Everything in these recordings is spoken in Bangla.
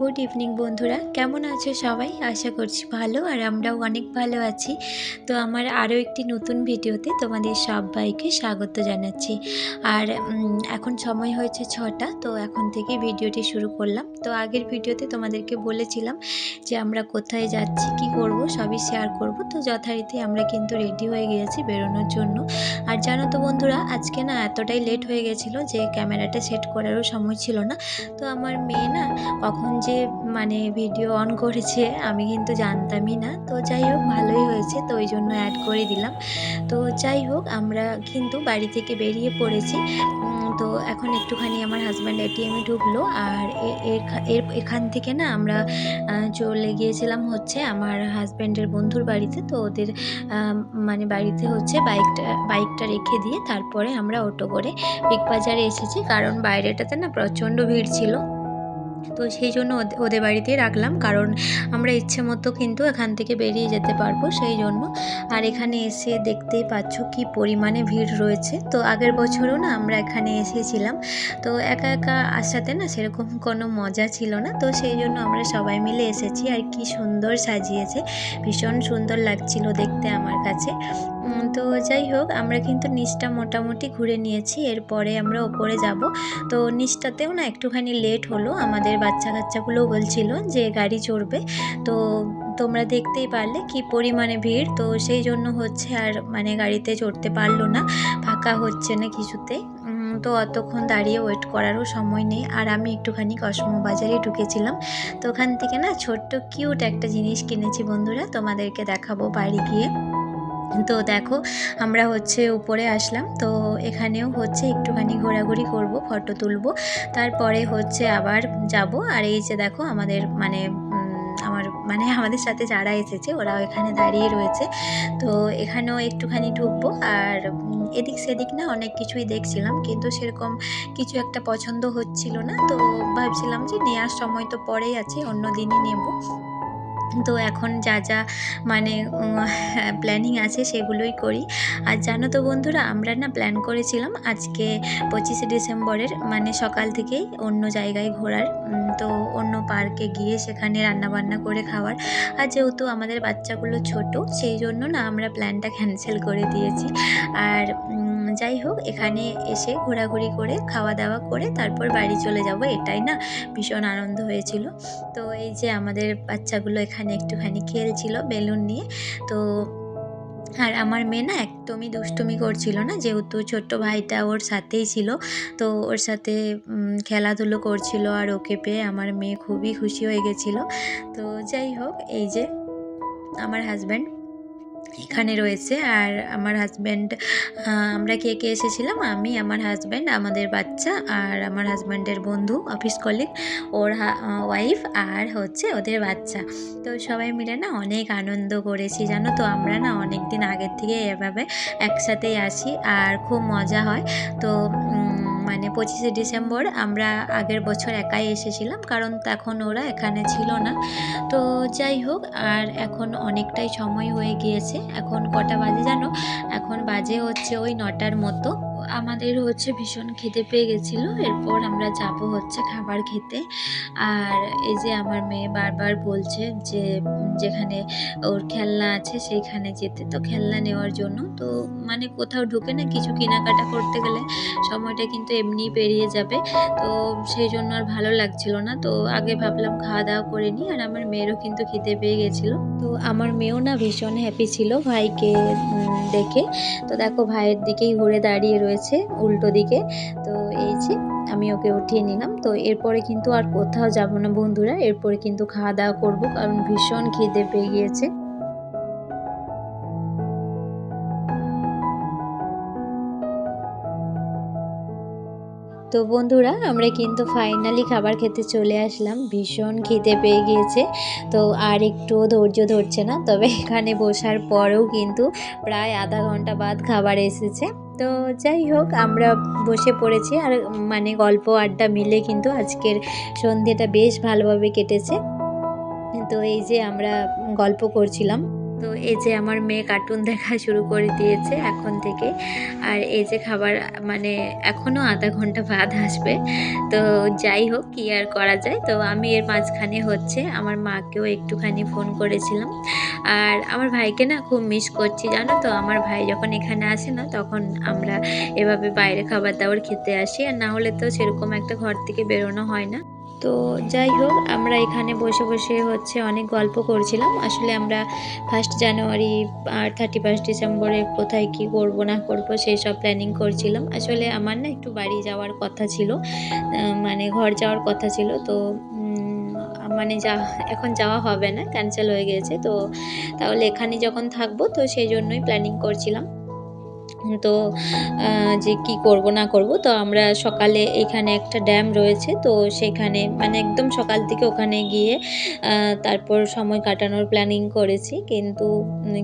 গুড ইভিনিং বন্ধুরা। কেমন আছো সবাই? আশা করছি ভালো আর আমরাও অনেক ভালো আছি। তো আমার আরও একটি নতুন ভিডিওতে তোমাদের সবাইকে স্বাগত জানাচ্ছি। আর এখন সময় হয়েছে ছটা, তো এখন থেকে ভিডিওটি শুরু করলাম। তো আগের ভিডিওতে তোমাদেরকে বলেছিলাম যে আমরা কোথায় যাচ্ছি, কি করব, সবই শেয়ার করব। তো যথারীতি আমরা কিন্তু রেডি হয়ে গিয়েছি বেরোনোর জন্য। আর জানো তো বন্ধুরা, আজকে না এতটাই লেট হয়ে গেছিল যে ক্যামেরাটা সেট করারও সময় ছিল না। তো আমার মেয়ে না কখন যে মানে ভিডিও অন করেছে, আমি কিন্তু জানতামই না। তো যাই হোক, ভালোই হয়েছে, তো ওই জন্য অ্যাড করে দিলাম। তো যাই হোক, আমরা কিন্তু বাড়ি থেকে বেরিয়ে পড়েছি। তো এখন একটুখানি আমার হাজব্যান্ড এটিএমে ঢুকলো, আর এর এখান থেকে না আমরা চলে গিয়েছিলাম হচ্ছে আমার হাজব্যান্ডের বন্ধুর বাড়িতে। তো ওদের মানে বাড়িতে হচ্ছে বাইকটা বাইকটা রেখে দিয়ে তারপরে আমরা অটো করে বিগ বাজারে এসেছি। কারণ বাইরেটাতে না প্রচণ্ড ভিড় ছিল। তো সেই জন্য ওদে- ওদের বাড়িতেই রাখলাম। কারণ আমরা ইচ্ছে মতো কিন্তু এখান থেকে বেরিয়ে যেতে পারব সেই জন্য। আর এখানে এসে দেখতেই পাচ্ছ কি পরিমাণে ভিড় রয়েছে। তো আগের বছরও না আমরা এখানে এসেছিলাম। তো একা একা আসাতে না সেরকম কোনো মজা ছিল না। তো সেই জন্য আমরা সবাই মিলে এসেছি। আর কি সুন্দর সাজিয়েছে। ভীষণ সুন্দর লাগছিল দেখতে আমার কাছে। তো যাই হোক আমরা কিন্তু নিচটা মোটামুটি ঘুরে নিয়েছি এরপরে আমরা ওপরে যাব। তো নিচটাতেও না একটুখানি লেট হলো আমাদের বাচ্চা কাচ্চাগুলো বলছিল যে গাড়ি চড়বে। তো তোমরা দেখতেই পারলে কি পরিমাণে ভিড় তো সেই জন্য হচ্ছে আর মানে গাড়িতে চড়তে পারল না ফাঁকা হচ্ছে না কিছুতেই উম, তো অতক্ষণ দাঁড়িয়ে ওয়েট করারও সময় নেই আর আমি একটুখানি কসমো বাজারে ঢুকেছিলাম। তো ওখান থেকে না ছোট্ট কিউট একটা জিনিস কিনেছি বন্ধুরা তোমাদেরকে দেখাবো বাড়ি গিয়ে। তো দেখো, আমরা হচ্ছে উপরে আসলাম। তো এখানেও হচ্ছে একটুখানি ঘোরাঘুরি করব, ফটো তুলব। তারপরে হচ্ছে আবার যাব। আর এই যে দেখো, আমাদের মানে আমার মানে আমাদের সাথে যারা এসেছে, ওরাও এখানে দাঁড়িয়ে রয়েছে। তো এখানেও একটুখানি ঢুকবো। আর এদিক সেদিক না অনেক কিছুই দেখছিলাম, কিন্তু সেরকম কিছু একটা পছন্দ হচ্ছিল না। তো ভাবছিলাম যে নেওয়ার সময় তো পরেই আছে, অন্য দিনই নেব। তো এখন যা যা মানে প্ল্যানিং আছে সেগুলোই করি। আর জানো তো বন্ধুরা, আমরা না প্ল্যান করেছিলাম আজকে পঁচিশে ডিসেম্বরের মানে সকাল থেকেই অন্য জায়গায় ঘোরার। তো অন্য পার্কে গিয়ে সেখানে রান্নাবান্না করে খাওয়ার। আর যেহেতু আমাদের বাচ্চাগুলো ছোট, সেই জন্য না আমরা প্ল্যানটা ক্যান্সেল করে দিয়েছি। আর যাই হোক, এখানে এসে ঘোরাঘুরি করে খাওয়া দাওয়া করে তারপর বাড়ি চলে যাব। এটাই না, ভীষণ আনন্দ হয়েছিল। তো এই যে আমাদের বাচ্চাগুলো এখানে একটুখানি খেলছিল বেলুন নিয়ে। তো আর আমার মেয়ে না একদমই দুষ্টুমি করছিল না, যেহেতু ছোট্ট ভাইটা ওর সাথেই ছিল। তো ওর সাথে খেলাধুলো করছিল আর ওকে পেয়ে আমার মেয়ে খুবই খুশি হয়ে গেছিল। তো যাই হোক, এই যে আমার হাজব্যান্ড এখানে রয়েছে। আর আমার হাজব্যান্ড আমরা কে কে এসেছিলাম? আমি, আমার হাজব্যান্ড আমাদের বাচ্চা আর আমার হাজব্যান্ডের বন্ধু অফিস কলিগ ওর ওয়াইফ আর হচ্ছে ওদের বাচ্চা। তো সবাই মিলে না অনেক আনন্দ করেছি, জানো তো? আমরা না অনেক দিন আগের থেকে এভাবে একসাথেই আসি আর খুব মজা হয়। তো মানে পঁচিশে ডিসেম্বর আমরা আগের বছর একাই এসেছিলাম, কারণ তখন ওরা এখানে ছিল না। তো যাই হোক, আর এখন অনেকটাই সময় হয়ে গিয়েছে। এখন কটা বাজে জানো? এখন বাজে হচ্ছে ওই নটার মতো। আমাদের হচ্ছে ভীষণ খেতে পেয়ে গেছিল। এরপর আমরা যাব হচ্ছে খাবার খেতে। আর এই যে আমার মেয়ে বারবার বলছে যে, যেখানে ওর খেলনা আছে সেইখানে যেতে। তো খেলনা নেওয়ার জন্য তো মানে কোথাও ঢুকে না কিছু কেনাকাটা করতে গেলে সময়টা কিন্তু এমনিই পেরিয়ে যাবে। তো সেই জন্য আর ভালো লাগছিল না। তো আগে ভাবলাম খাওয়া দাওয়া করে নিই আর আমার মেয়েরও কিন্তু খিদে পেয়ে গেছিল। তো আমার মেয়েও না ভীষণ হ্যাপি ছিল ভাইকে দেখে। তো দেখো ভাইয়ের দিকেই ঘুরে দাঁড়িয়ে রয়েছে। উল্টো দিকে। তো এই যে আমি ওকে উঠিয়ে নিলাম। তো এরপরে কিন্তু আর কোথাও যাব না বন্ধুরা। এরপরে কিন্তু খাওয়া দাওয়া করব কারণ ভীষণ খিদে পেয়ে গিয়েছে। তো বন্ধুরা, আমরা কিন্তু ফাইনালি খাবার খেতে চলে আসলাম। ভীষণ খিদে পেয়ে গিয়েছে। তো আর একটু ধৈর্য ধরছে না, তবে এখানে বসার পরেও কিন্তু প্রায় আধা ঘণ্টা বাদ খাবার এসেছে। তো যাই হোক, আমরা বসে পড়েছি আর মানে গল্প, আড্ডা মিলে কিন্তু আজকের সন্ধ্যেটা বেশ ভালোভাবে কেটেছে। তো এই যে আমরা গল্প করছিলাম। তো এই যে আমার মেয়ে কার্টুন দেখা শুরু করে দিয়েছে এখন থেকে। আর এই যে খাবার মানে এখনও আধা ঘণ্টা বাদ আসবে। তো যাই হোক, কী আর করা যায়? তো আমি এর মাঝখানে হচ্ছে আমার মাকেও একটুখানি ফোন করেছিলাম। আর আমার ভাইকে না খুব মিস করছি, জানো তো? আমার ভাই যখন এখানে আসে না, তখন আমরা এভাবে বাইরে খাবার দাবার খেতে আসি। আর না হলে তো সেরকম একটা ঘর থেকে বেরোনো হয় না। তো যাই হোক, আমরা এখানে বসে বসে হচ্ছে অনেক গল্প করছিলাম। আসলে আমরা ফার্স্ট জানুয়ারি আর থার্টি ফার্স্ট ডিসেম্বরে কোথায় কি করব, না করব, সেই সব প্ল্যানিং করছিলাম। আসলে আমার না একটু বাড়ি যাওয়ার কথা ছিল মানে ঘর যাওয়ার কথা ছিল। তো মানে যা, এখন যাওয়া হবে না ক্যান্সেল হয়ে গেছে। তো তাহলে এখানে যখন থাকব, তো সেই জন্যই প্ল্যানিং করছিলাম। তো যে কি করব না করব, তো আমরা সকালে এখানে একটা ড্যাম রয়েছে, তো সেখানে মানে একদম সকাল থেকে ওখানে গিয়ে তারপর সময় কাটানোর প্ল্যানিং করেছি, কিন্তু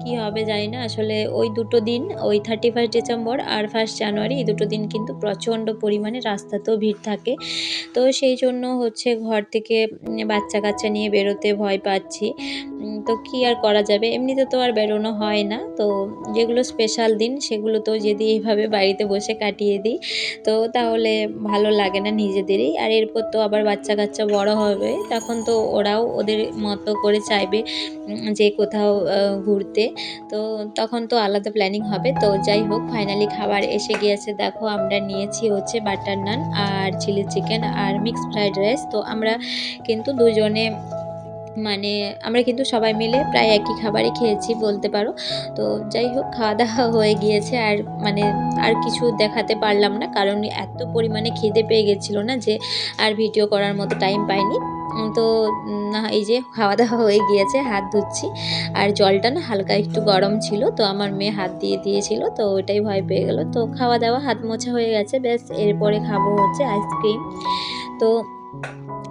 কি হবে জানি না, আসলে ওই দুটো দিন, ওই থার্টি ফার্স্ট ডিসেম্বর আর ফার্স্ট জানুয়ারি এই দুটো দিন কিন্তু প্রচণ্ড পরিমাণে রাস্তাতেও ভিড় থাকে, তো সেই জন্য হচ্ছে ঘর থেকে বাচ্চা কাচ্চা নিয়ে বেরোতে ভয় পাচ্ছি তো কি আর করা যাবে, এমনিতে তো আর বেরোনো হয় না, তো যেগুলো স্পেশাল দিন সেগুলো তো যদি এইভাবে বাড়িতে বসে কাটিয়ে দিই, তো তাহলে ভালো লাগে না নিজেদেরই। আর এরপর তো আবার বাচ্চা কাচ্চা বড় হবে, তখন তো ওরাও ওদের মতো করে চাইবে যে কোথাও ঘুরতে। তো তখন তো আলাদা প্ল্যানিং হবে। তো যাই হোক ফাইনালি খাবার এসে গিয়েছে। দেখো আমরা নিয়েছি হচ্ছে বাটার নান আর চিলি চিকেন আর মিক্স ফ্রাইড রাইস তো আমরা কিন্তু দুজনে মানে আমরা কিন্তু সবাই মিলে প্রায় একই খাবারই খেয়েছি বলতে পারো। তো যাই হোক খাওয়া দাওয়া হয়ে গিয়েছে আর মানে আর কিছু দেখাতে পারলাম না কারণ এত পরিমাণে খিদে পেয়ে গেছিল না যে আর ভিডিও করার মতো টাইম পাইনি। তো না, এই যে খাওয়া দাওয়া হয়ে গিয়েছে, হাত ধুচ্ছি। আর জলটা না হালকা একটু গরম ছিল, তো আমার মেয়ে হাত দিয়ে দিয়েছিল, তো ওটাই ভয় পেয়ে গেল। তো খাওয়া দাওয়া হাত মোছা হয়ে গেছে, ব্যাস, এরপরে খাব হচ্ছে আইসক্রিম তো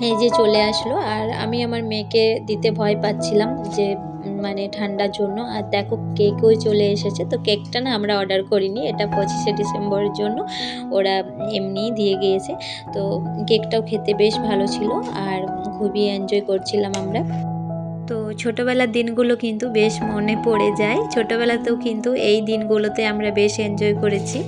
এই যে চলে আসলো। আর আমি আমার মেয়েকে দিতে ভয় পাচ্ছিলাম যে মানে ঠান্ডার জন্য। আর দেখো, কেকও চলে এসেছে। তো কেকটা না আমরা অর্ডার করিনি। এটা পঁচিশে ডিসেম্বরের জন্য ওরা এমনিই দিয়ে গিয়েছে। তো কেকটাও খেতে বেশ ভালো ছিল। আর খুবই এনজয় করছিলাম আমরা। তো ছোটোবেলার দিনগুলো কিন্তু বেশ মনে পড়ে যায়। ছোটোবেলাতেও কিন্তু এই দিনগুলোতে আমরা বেশ এনজয় করেছি।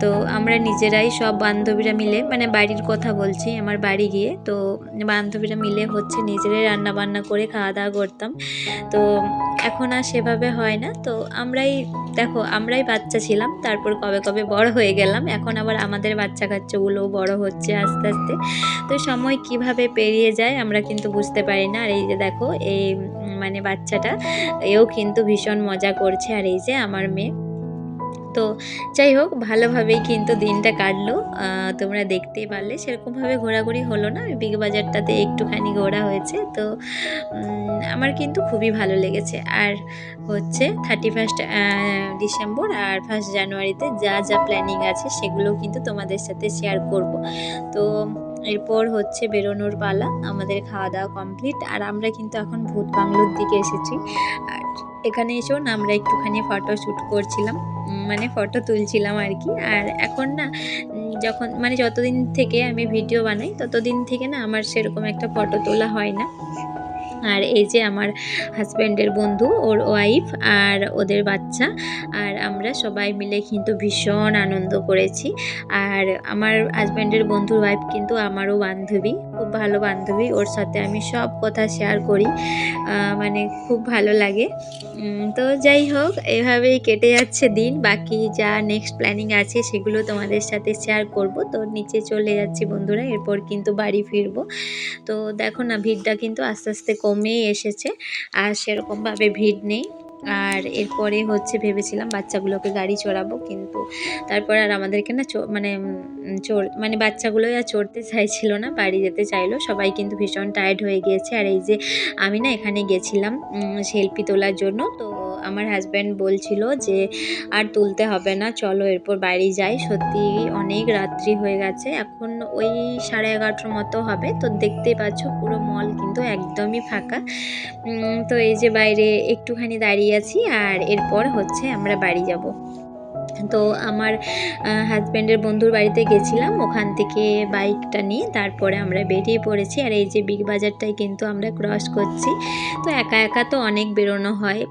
তো আমরা নিজেরাই সব বান্ধবীরা মিলে মানে বাড়ির কথা বলছি, আমার বাড়ি গিয়ে। তো বান্ধবীরা মিলে হচ্ছে নিজেরাই রান্না বান্না করে খাওয়া দাওয়া করতাম। তো এখন আর সেভাবে হয় না। তো আমরাই, দেখো, আমরাই বাচ্চা ছিলাম, তারপর কবে কবে বড় হয়ে গেলাম। এখন আবার আমাদের বাচ্চা কাচ্চাগুলোও বড় হচ্ছে আস্তে আস্তে। তো সময় কীভাবে পেরিয়ে যায় আমরা কিন্তু বুঝতে পারি না। আর এই যে দেখো, এই মানে বাচ্চাটা, এও কিন্তু ভীষণ মজা করছে আর এই যে আমার মেয়ে। তো যাই হোক, ভালোভাবেই কিন্তু দিনটা কাটলো। তোমরা দেখতেই পারলে, সেরকমভাবে ঘোরাঘুরি হলো না। বিগ বাজারটাতে একটুখানি ঘোরা হয়েছে। তো আমার কিন্তু খুবই ভালো লেগেছে। আর হচ্ছে থার্টি ফার্স্ট ডিসেম্বর আর ফার্স্ট জানুয়ারিতে যা যা প্ল্যানিং আছে সেগুলো কিন্তু তোমাদের সাথে শেয়ার করব। তো এরপর হচ্ছে বেরোনোর পালা, আমাদের খাওয়া দাওয়া কমপ্লিট আর আমরা কিন্তু এখন ভূত বাংলোর দিকে এসেছি। আর এখানে এসেও না আমরা একটুখানি ফটো শ্যুট করছিলাম মানে ফটো তুলছিলাম আর কি। আর এখন না যখন মানে যতদিন থেকে আমি ভিডিও বানাই, ততদিন থেকে না আমার সেরকম একটা ফটো তোলা হয় না। আর এই যে আমার হাজব্যান্ডের বন্ধু, ওর ওয়াইফ আর ওদের বাচ্চা, আর আমরা সবাই মিলে কিন্তু ভীষণ আনন্দ করেছি। আর আমার হাজব্যান্ডের বন্ধুর ওয়াইফ কিন্তু আমারও বান্ধবী। খুব ভালো বান্ধবী, ওর সাথে আমি সব কথা শেয়ার করি মানে খুব ভালো লাগে। তো যাই হোক, এভাবেই কেটে যাচ্ছে দিন, বাকি যা নেক্সট প্ল্যানিং আছে সেগুলো তোমাদের সাথে শেয়ার করব। তো নিচে চলে যাচ্ছি বন্ধুরা, এরপর কিন্তু বাড়ি ফিরবো। তো দেখো না, ভিড়টা কিন্তু আস্তে আস্তে কমেই এসেছে, আর সেরকমভাবে ভিড় নেই। আর এরপরে হচ্ছে ভেবেছিলাম বাচ্চাগুলোকে গাড়ি চড়াবো, কিন্তু তারপর আর আমাদেরকে না মানে চোর মানে বাচ্চাগুলোই আর চড়তে চাইছিল না, বাড়ি যেতে চাইলো। সবাই কিন্তু ভীষণ টায়ার্ড হয়ে গিয়েছে। আর এই যে আমি না এখানে গেছিলাম সেলফি তোলার জন্য। তো আমার হাজব্যান্ড বলছিল যে, আর তুলতে হবে না, চলো এরপর বাড়ি যাই। সত্যি অনেক রাত্রি হয়ে গেছে, এখন ওই সাড়ে এগারোটার মতো হবে। তো দেখতেই পাচ্ছ পুরো মল কিন্তু একদমই ফাঁকা। তো এই যে বাইরে একটুখানি দাঁড়িয়ে আছি আর এরপর হচ্ছে আমরা বাড়ি যাব। তো আমার হাজব্যান্ডের বন্ধুর বাড়িতে গেছিলাম, ওখান থেকে বাইকটা নিয়ে তারপরে আমরা বেরিয়ে পড়েছি। আর এই যে বিগ বাজারটাই কিন্তু আমরা ক্রস করছি। তো একা একা তো অনেক বেরোনো হয়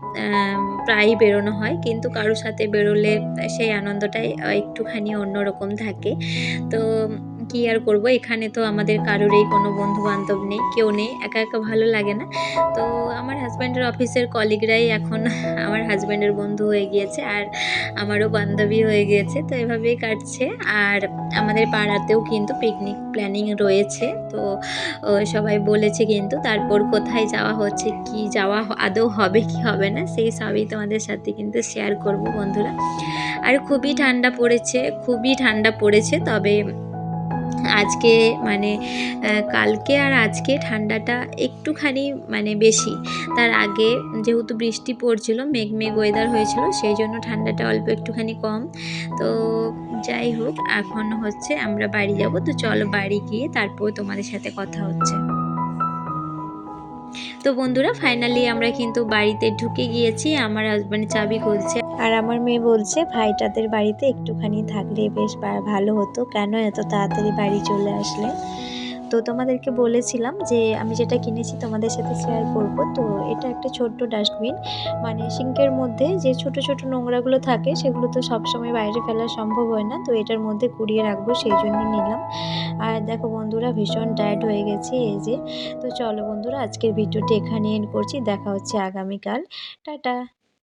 প্রায় বেরোনো হয়। কিন্তু কারোর সাথে বেরোলে সেই আনন্দটাই একটুখানি অন্যরকম থাকে। তো কি আর করব? এখানে তো আমাদের কারোরই কোনো বন্ধু বান্ধব নেই, কেউ নেই, একা একা ভালো লাগে না। তো আমার হাজব্যান্ডের অফিসের কলিগরাই এখন আমার হাজব্যান্ডের বন্ধু হয়ে গিয়েছে আর আমারও বান্ধবী হয়ে গিয়েছে, তো এভাবেই কাটছে। আর আমাদের পাড়াতেও কিন্তু পিকনিক প্ল্যানিং রয়েছে, তো সবাই বলেছে কিন্তু তারপর কোথায় যাওয়া হচ্ছে, কি যাওয়া আদৌ হবে কি হবে না, সেই সবই তোমাদের সাথে কিন্তু শেয়ার করব বন্ধুরা। আর খুবই ঠান্ডা পড়েছে, খুবই ঠান্ডা পড়েছে, তবে আজকে মানে কালকে আর আজকে ঠান্ডাটা একটুখানি মানে বেশি। তার আগে যেহেতু বৃষ্টি পড়ছিল, মেঘ মেঘ ওয়েদার হয়েছিল, সেই জন্য ঠান্ডাটা অল্প একটুখানি কম। তো যাই হোক, এখন হচ্ছে আমরা বাড়ি যাব। তো চলো বাড়ি গিয়ে তারপর তোমাদের সাথে কথা হচ্ছে। তো বন্ধুরা ফাইনালি আমরা কিন্তু বাড়িতে ঢুকে গিয়েছি। আমার হাজব্যান্ড চাবি খুলছে। আর আমার মেয়ে বলছে, ভাইটাদের বাড়িতে একটুখানি থাকলে বেশ ভালো হতো। কেন এত তাড়াতাড়ি বাড়ি চলে আসলে? তো তোমাদেরকে বলেছিলাম যে, আমি যেটা কিনেছি তোমাদের সাথে শেয়ার করব। তো এটা একটা ছোট্ট ডাস্টবিন। মানে সিঙ্কের মধ্যে যে ছোট ছোট নোংরাগুলো থাকে, সেগুলো তো সবসময় বাইরে ফেলা সম্ভব হয় না। তো এটার মধ্যে কুড়িয়ে রাখব, সেই জন্য নিলাম। আর দেখো বন্ধুরা, ভীষণ টায়ার্ড হয়ে গেছে এই যে। তো চলো বন্ধুরা, আজকের ভিডিওটি এখানে এন্ড করছি। দেখা হচ্ছে আগামীকাল। টাটা!